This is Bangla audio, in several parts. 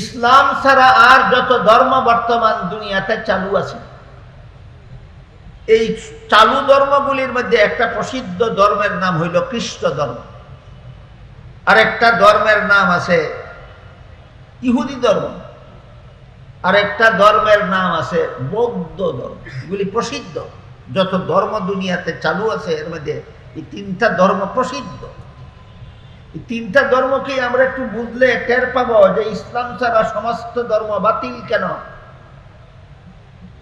ইসলাম ছাড়া আর যত ধর্ম বর্তমান দুনিয়াতে চালু আছে, এই চালু ধর্মগুলির মধ্যে একটা প্রসিদ্ধ ধর্মের নাম হইল খ্রিস্ট ধর্ম। আর একটা ধর্মের নাম আছে ইহুদি ধর্ম। আর একটা ধর্মের নাম আছে বৌদ্ধ ধর্ম। এগুলি প্রসিদ্ধ। যত ধর্ম দুনিয়াতে চালু আছে, এর মধ্যে এই তিনটা ধর্ম প্রসিদ্ধ। তিনটা ধর্মকে আমরা একটু বুঝলে টের পাবো যে ইসলাম ছাড়া সমস্ত ধর্ম বাতিল কেন?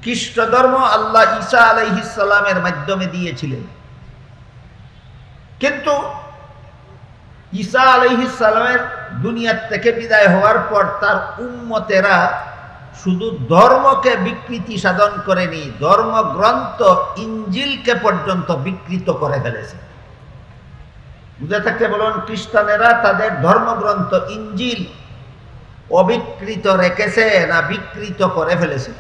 খ্রিস্ট ধর্ম আল্লাহ ঈসা আলাইহিসালামের মাধ্যমে দিয়েছিলেন। কিন্তু ঈসা আলাইহিসালামের দুনিয়ার থেকে বিদায় হওয়ার পর তার উম্মতেরা শুধু ধর্মকে বিকৃতি সাধন করেনি, ধর্মগ্রন্থ ইঞ্জিলকে পর্যন্ত বিকৃত করে ফেলেছে। বুঝে থাকতে বলুন, খ্রিস্টানেরা তাদের ধর্মগ্রন্থ ইঞ্জিল অবিকৃত রেখেছে না বিকৃত করে ফেলেছে?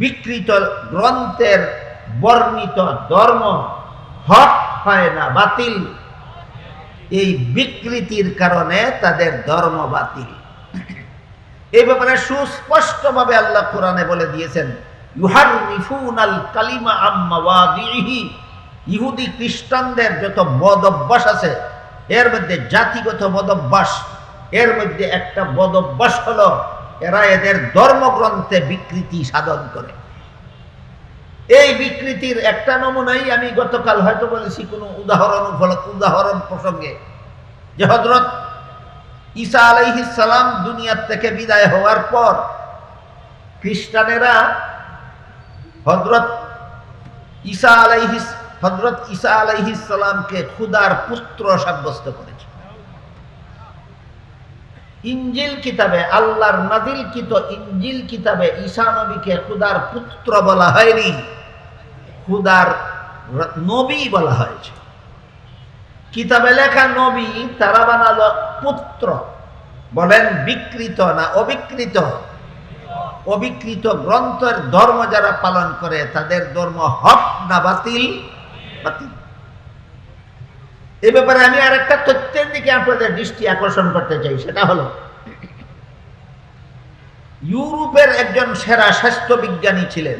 বিকৃত গ্রন্থের বর্ণিত ধর্ম হক হয় না বাতিল। এই বিকৃতির কারণে তাদের ধর্ম বাতিল। এই ব্যাপারে সুস্পষ্টভাবে আল্লাহ কোরআনে বলে দিয়েছেন, ইউহারিফুনাল কালিমা আম্মাওয়াদিহি ইহুদি খ্রিস্টানদের যত বদ অভ্যাস আছে, এর মধ্যে জাতিগত বদ অভ্যাস, এর মধ্যে একটা বদ অভ্যাস হলো এরা এদের ধর্মগ্রন্থে বিকৃতি সাধন করে। এই বিকৃতির একটা নমুনাই আমি গতকাল হয়তো বলেছি কোনো উদাহরণ উদাহরণ প্রসঙ্গে, যে হজরত ঈসা সালাম দুনিয়ার থেকে বিদায় হওয়ার পর খ্রিস্টানেরা হজরত ঈসা আলাইহিস হজরত ঈসা আলাইহিস সালামকে খুদার পুত্র সাব্যস্ত করেছে। ইঞ্জিল কিতাবে, আল্লাহর নাজিল কিত ইঞ্জিল কিতাবে ঈসা নবীকে খুদার পুত্র বলা হয়নি, খুদার নবী বলা হয়েছে। কিতাবে লেখা নবী, তারা বানালো পুত্র। বলেন, বিকৃত না অবিকৃত? অবিকৃত গ্রন্থের ধর্ম যারা পালন করে, তাদের ধর্ম হক না বাতিল? এ ব্যাপারে আমি আর একটা তথ্যের দিকে আপনাদের দৃষ্টি আকর্ষণ করতে চাই, সেটা হলো, ইউরোপের একজন সেরা স্বাস্থ্য বিজ্ঞানী ছিলেন।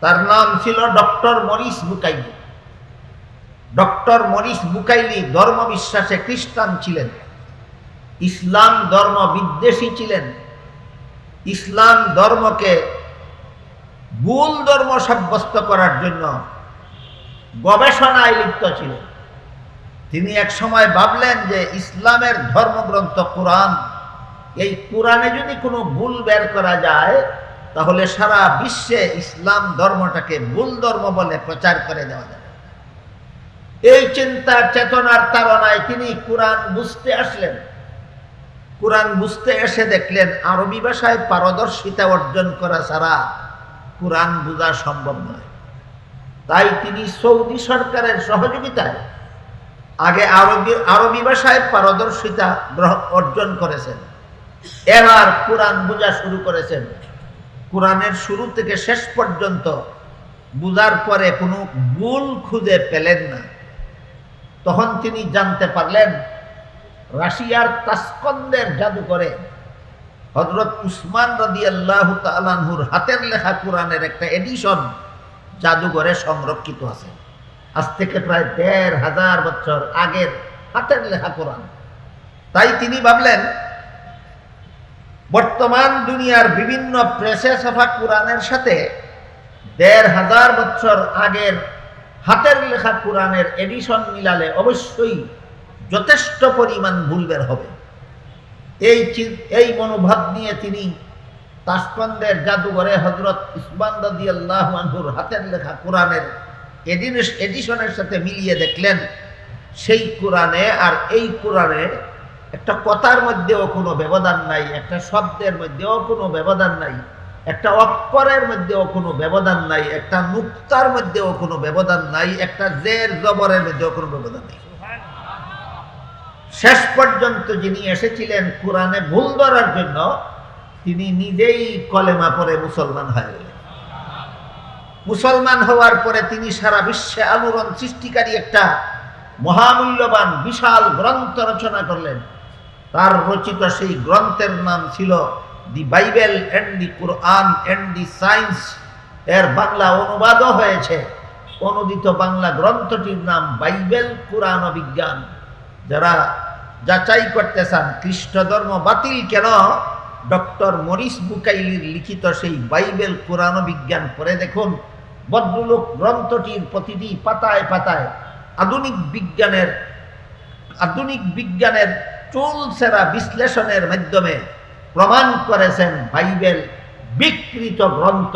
তার নাম ছিল doctor Maurice Bucaille. Doctor Maurice Bucaille ধর্ম বিশ্বাসে খ্রিস্টান ছিলেন। ইসলাম ধর্ম বিদ্বেষী ছিলেন। ইসলাম ধর্মকে ভুল ধর্ম সাব্যস্ত করার জন্য গবেষণায় লিপ্ত ছিলেন। তিনি এক সময় ভাবলেন যে ইসলামের ধর্মগ্রন্থ কোরআন, এই কোরআনে যদি কোনো ভুল বের করা যায়, তাহলে সারা বিশ্বে ইসলাম ধর্মটাকে ভুল ধর্ম বলে প্রচার করে দেওয়া যাবে। এই চিন্তার চেতনার তারণায় তিনি কোরআন বুঝতে আসলেন। কোরআন বুঝতে এসে দেখলেন, আরবি ভাষায় পারদর্শিতা অর্জন করা ছাড়া কোরআন বোঝা সম্ভব নয়। তাই তিনি সৌদি সরকারের সহযোগিতায় আগে আরবি আরবি ভাষায় পারদর্শিতা অর্জন করেছেন। এবার কোরআন বোঝা শুরু করেছেন। কোরআনের শুরু থেকে শেষ পর্যন্ত বুঝার পরে কোনো ভুল খুঁজে পেলেন না। তখন তিনি জানতে পারলেন, রাশিয়ার তাস্কন্দের জাদুঘরে হজরত উসমান রদি আল্লাহ তালানহুর হাতের লেখা কোরআনের একটা এডিশন জাদুঘরে সংরক্ষিত আছে। আজ থেকে প্রায় দেড় হাজার বছর আগের হাতের লেখা কোরআন। তাই তিনি ভাবলেন, বর্তমান দুনিয়ার বিভিন্ন প্রেসে ছাপা কোরআনের সাথে দেড় হাজার বছর আগের হাতের লেখা কোরআনের এডিশন মিলালে অবশ্যই যথেষ্ট পরিমাণ ভুল বের হবে। এই এই মনোভাব নিয়ে তিনি তাসকন্দের জাদুঘরে হজরত ইসমান দাদি আল্লাহ হাতের লেখা কোরআনের এডিশনের সাথে মিলিয়ে দেখলেন, সেই কোরআনে আর এই কোরআনে একটা কথার মধ্যেও কোনো ব্যবধান নাই, একটা শব্দের মধ্যেও কোনো ব্যবধান নাই, একটা অক্ষরের মধ্যেও কোনো ব্যবধান নাই, একটা নুক্তার মধ্যেও কোনো ব্যবধান নাই, একটা জের জবরের মধ্যেও কোনো ব্যবধান নাই। শেষ পর্যন্ত যিনি এসেছিলেন কোরআনে ভুল ধরার জন্য তিনি নিজেই কলেমা পরে মুসলমান হয়ে গেলেন। মুসলমান হওয়ার পরে তিনি সারা বিশ্বে আলোড়ন সৃষ্টিকারী একটা মহামূল্যবান, বিশাল গ্রন্থ রচনা করলেন। তার রচিত সেই গ্রন্থের নাম ছিল the Bible and the Quran and the science এর বাংলা অনুবাদও হয়েছে। অনুদিত বাংলা গ্রন্থটির নাম বাইবেল কোরআন বিজ্ঞান যারা যাচাই করতে চান খ্রিস্ট ধর্ম বাতিল কেন? ডক্টর মরিস বুকাইলির লিখিত সেই বাইবেল কোরআন বিজ্ঞান পড়ে দেখুন। ভদ্রলোক গ্রন্থটির প্রতিটি পাতায় পাতায় আধুনিক বিজ্ঞানের আধুনিক বিজ্ঞানের চুলসেরা বিশ্লেষণের মাধ্যমে প্রমাণ করেছেন বাইবেল বিকৃত গ্রন্থ,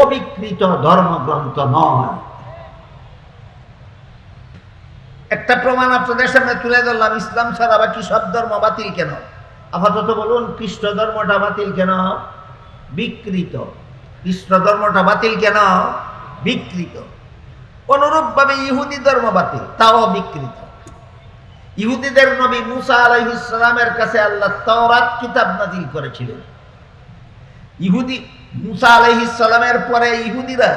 অবিকৃত ধর্মগ্রন্থ নয়। একটা প্রমাণ আপনাদের সামনে তুলে ধরলাম, ইসলাম ছাড়া বাকি সব ধর্ম বাতিল কেন? আপাতত বলুন খ্রিস্ট ধর্মটা বাতিল কেন? বিকৃত। খ্রিস্ট ধর্মটা বাতিল কেন? বিকৃত। অনুরূপভাবে ইহুদি ধর্ম বাতিল, তাও বিকৃত। ইহুদিদের নবী মুসা আলাইহিসসালামের কাছে আল্লাহ তাওরাত কিতাব নাজিল করেছিলেন। ইহুদি, মুসা আলাইহিসসালামের পরে ইহুদিরা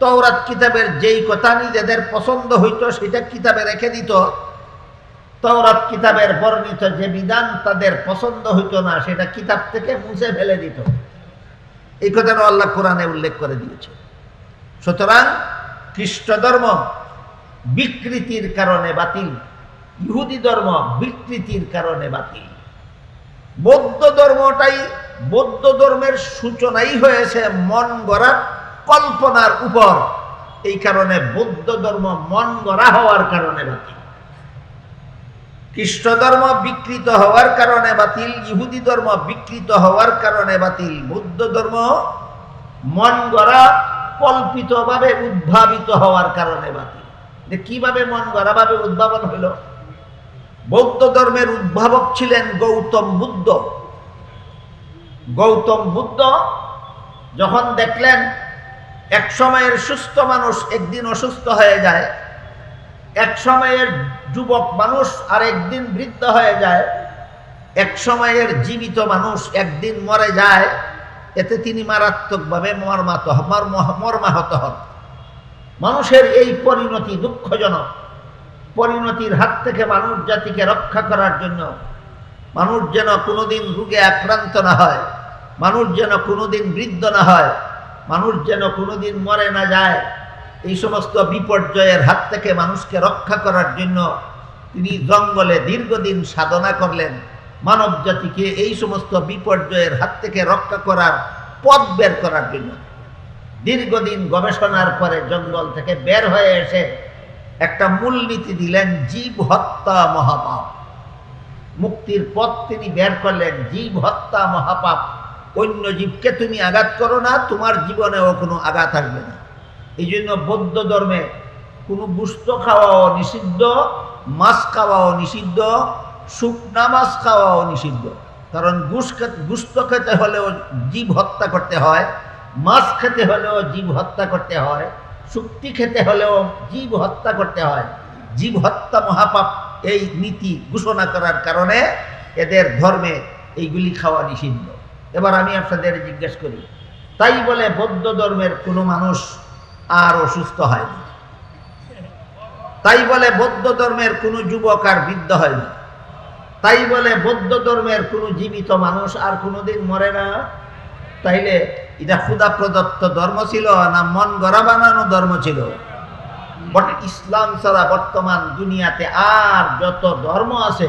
তওরাত কিতাবের যেই কথা নিজেদের পছন্দ হইতো, সেটা কিতাবে রেখে দিত। তওরাত কিতাবের বর্ণিত যে বিধান তাদের পছন্দ হইতো না, সেটা কিতাব থেকে মুছে ফেলে দিত। এই কথাটা আল্লাহ কোরআনে উল্লেখ করে দিয়েছে। সুতরাং খ্রিস্ট ধর্ম বিকৃতির কারণে বাতিল, ইহুদি ধর্ম বিকৃতির কারণে বাতিল। বৌদ্ধ ধর্মটাই বৌদ্ধ ধর্মের সূচনাই হয়েছে মন গড়া কল্পনার উপর। এই কারণে বৌদ্ধ ধর্ম মন গড়া হওয়ার কারণে বাতিল। খ্রিস্ট ধর্ম বিকৃত হওয়ার কারণে বাতিল, ইহুদি ধর্ম বিকৃত হওয়ার কারণে বাতিল, বৌদ্ধ ধর্ম মন গড়া কল্পিতভাবে উদ্ভাবিত হওয়ার কারণে বাতিল। যে কীভাবে মন গড়াভাবে উদ্ভাবন হইল? বৌদ্ধ ধর্মের উদ্ভাবক ছিলেন গৌতম বুদ্ধ। গৌতম বুদ্ধ যখন দেখলেন, এক সময়ের সুস্থ মানুষ একদিন অসুস্থ হয়ে যায় এক সময়ের যুবক মানুষ আর একদিন বৃদ্ধ হয়ে যায়, এক সময়ের জীবিত মানুষ একদিন মরে যায়, এতে তিনি মারাত্মকভাবে মর্মাত মর্ম- মর্মাহত হন। মানুষের এই পরিণতি দুঃখজনক। পরিণতির হাত থেকে মানুষ জাতিকে রক্ষা করার জন্য মানুষ যেন কোনোদিন রোগে আক্রান্ত না হয়, মানুষ যেন কোনোদিন বৃদ্ধ না হয়, মানুষ যেন কোনোদিন মরে না যায়। এই সমস্ত বিপর্যয়ের হাত থেকে মানুষকে রক্ষা করার জন্য তিনি জঙ্গলে দীর্ঘদিন সাধনা করলেন। মানব জাতিকে এই সমস্ত বিপর্যয়ের হাত থেকে রক্ষা করার পথ বের করার জন্য। দীর্ঘদিন গবেষণার পরে জঙ্গল থেকে বের হয়ে এসে একটা মূলনীতি দিলেন, জীব হত্যা মহাপাপ। মুক্তির পথ তিনি বের করলেন, জীব হত্যা মহাপাপ। অন্য জীবকে তুমি আঘাত করো না, তোমার জীবনেও কোনো আঘাত আসবে না। এই জন্য বৌদ্ধ ধর্মে কোনো গুস্ত খাওয়াও নিষিদ্ধ, মাছ খাওয়াও নিষিদ্ধ, শুকনা মাছ খাওয়াও নিষিদ্ধ। কারণ গুস গুস্ত খেতে হলেও জীব হত্যা করতে হয়, মাছ খেতে হলেও জীব হত্যা করতে হয়, শুক্তি খেতে হলেও জীব হত্যা করতে হয়। জীব হত্যা মহাপাপ, এই নীতি ঘোষণা করার কারণে এদের ধর্মে এইগুলি খাওয়া নিষিদ্ধ। এবার আমি আপনাদের জিজ্ঞেস করি, তাই বলে বৌদ্ধ ধর্মের কোনো মানুষ আর অসুস্থ হয় না তাই বলে বৌদ্ধ ধর্মের কোনো যুবক আর বৃদ্ধ হয় না তাই বলে বৌদ্ধ ধর্মের কোনো জীবিত মানুষ আর কোনোদিন মরে না। তাইলে এটা ক্ষুদা প্রদত্ত ধর্ম ছিল না মন গড়া বানানো ধর্ম ছিল। বট ইসলাম ছাড়া বর্তমান দুনিয়াতে আর যত ধর্ম আছে,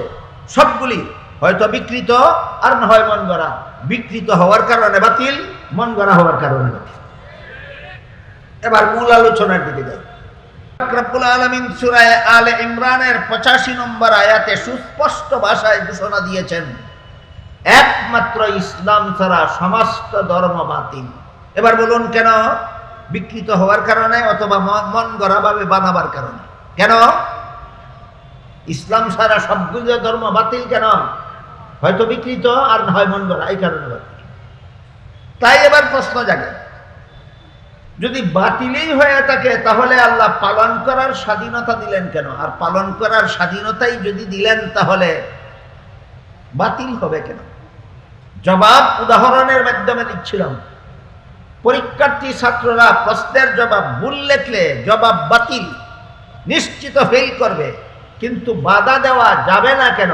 সবগুলি হয়তো বিকৃত আর না হয় মন গড়া। বিকৃত হওয়ার কারণে বাতিল, মন গড়া হওয়ার কারণে বাতিল। এবার মূল আলোচনার দিকে যাই। ইমরানের পঁচাশি নম্বর ভাষায় ঘোষণা দিয়েছেন, একমাত্র ইসলাম সমস্ত ধর্ম এবার বলুন কেন বিকৃত হওয়ার কারণে অথবা মন গড়াভাবে বানাবার কারণে? কেন? ইসলাম ছাড়া সবগুলো ধর্ম বাতিল কেন? হয়তো বিকৃত আর হয় মন গড়া, এই কারণে তাই এবার প্রশ্ন জাগে। যদি বাতিলেই হয়ে থাকে, তাহলে আল্লাহ পালন করার স্বাধীনতা দিলেন কেন? আর পালন করার স্বাধীনতাই যদি দিলেন, তাহলে বাতিল হবে কেন? জবাব উদাহরণের মাধ্যমে দিচ্ছিলাম। পরীক্ষার্থী ছাত্ররা প্রশ্নের জবাব ভুল লেখলে জবাব বাতিল, নিশ্চিত ফেল করবে। কিন্তু বাধা দেওয়া যাবে না কেন?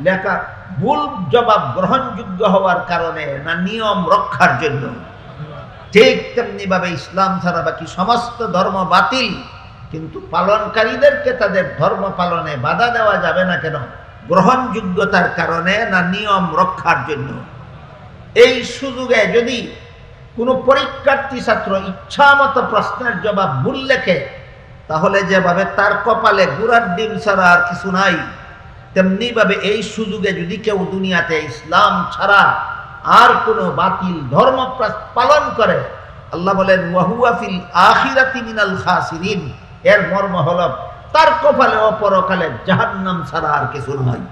লেখা ভুল জবাব গ্রহণযোগ্য হওয়ার কারণে না নিয়ম রক্ষার জন্য। ঠিক তেমনি ভাবে ইসলাম ছাড়া বাকি সমস্ত ধর্ম বাতিল। কিন্তু পালনকারীদেরকে তাদের ধর্ম পালনে বাধা দেওয়া যাবে না কেন? গ্রহণযোগ্যতার কারণে না নিয়ম রক্ষার জন্য? এই সুযোগে যদি কোনো পরীক্ষার্থী ছাত্র ইচ্ছা মতো প্রশ্নের জবাব ভুল লেখে, তাহলে যেভাবে তার কপালে গুড়ার ডিম ছাড়া আর কিছু নাই, তেমনিভাবে এই সুযোগে যদি কেউ দুনিয়াতে ইসলাম ছাড়া আর কোনো বাতিল ধর্ম পালন করে। আল্লাহ বলেন ওয়াহুয়াফিল আখিরাতি মিনাল খাসিরিন। এর মর্ম হল, তার কপালে অপরকালে জাহান্নাম ছাড়া আর কিছু নয়।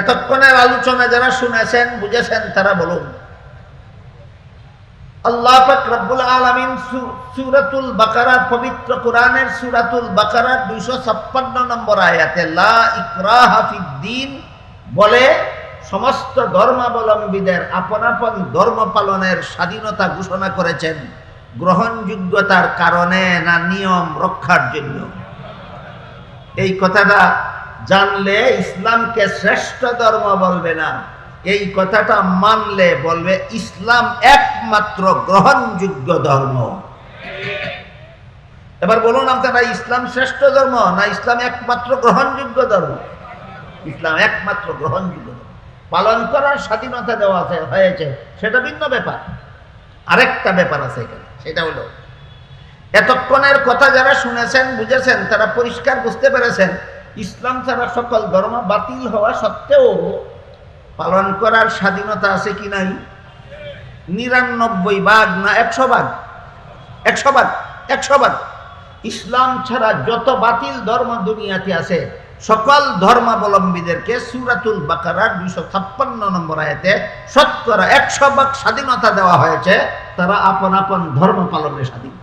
এতক্ষণের আলোচনা যারা শুনেছেন, বুঝেছেন, তারা বলুন, আল্লাহ রব্বুল আলামিন সূরাতুল বাকারা, পবিত্র কোরআনের সূরাতুল বাকারার 256 নম্বর আয়াতে, লা ইকরাহা ফিদ্দিন বলে সমস্ত ধর্মাবলম্বীদের আপন আপন ধর্ম পালনের স্বাধীনতা ঘোষণা করেছেন গ্রহণযোগ্যতার কারণে না নিয়ম রক্ষার জন্য। এই কথাটা জানলে ইসলামকে শ্রেষ্ঠ ধর্ম বলবে না। এই কথাটা মানলে বলবে ইসলাম একমাত্র গ্রহণযোগ্য ধর্ম। এবার বলুন আপনারা, ইসলাম শ্রেষ্ঠ ধর্ম না ইসলাম একমাত্র গ্রহণযোগ্য ধর্ম? ইসলাম একমাত্র গ্রহণযোগ্য। পালন করার স্বাধীনতা দেওয়া আছে, হয়েছে। সেটা ভিন্ন ব্যাপার। আরেকটা ব্যাপার আছে এখানে, সেটা হলো, এতক্ষণের কথা যারা শুনেছেন, বুঝেছেন, তারা পরিষ্কার বুঝতে পেরেছেন, ইসলাম ছাড়া সকল ধর্ম বাতিল হওয়া সত্ত্বেও পালন করার স্বাধীনতা আছে কি নাই? নিরানব্বই ভাগ না একশো ভাগ? একশো ভাগ একশো ভাগ। ইসলাম ছাড়া যত বাতিল ধর্ম দুনিয়াতে আছে সকল ধর্মাবলম্বীদেরকে সুরাতুল বাকারার দুইশো ছাপ্পান্ন নম্বর আয়াতে শতকরা একশো ভাগ স্বাধীনতা দেওয়া হয়েছে। তারা আপন আপন ধর্ম পালনের স্বাধীন।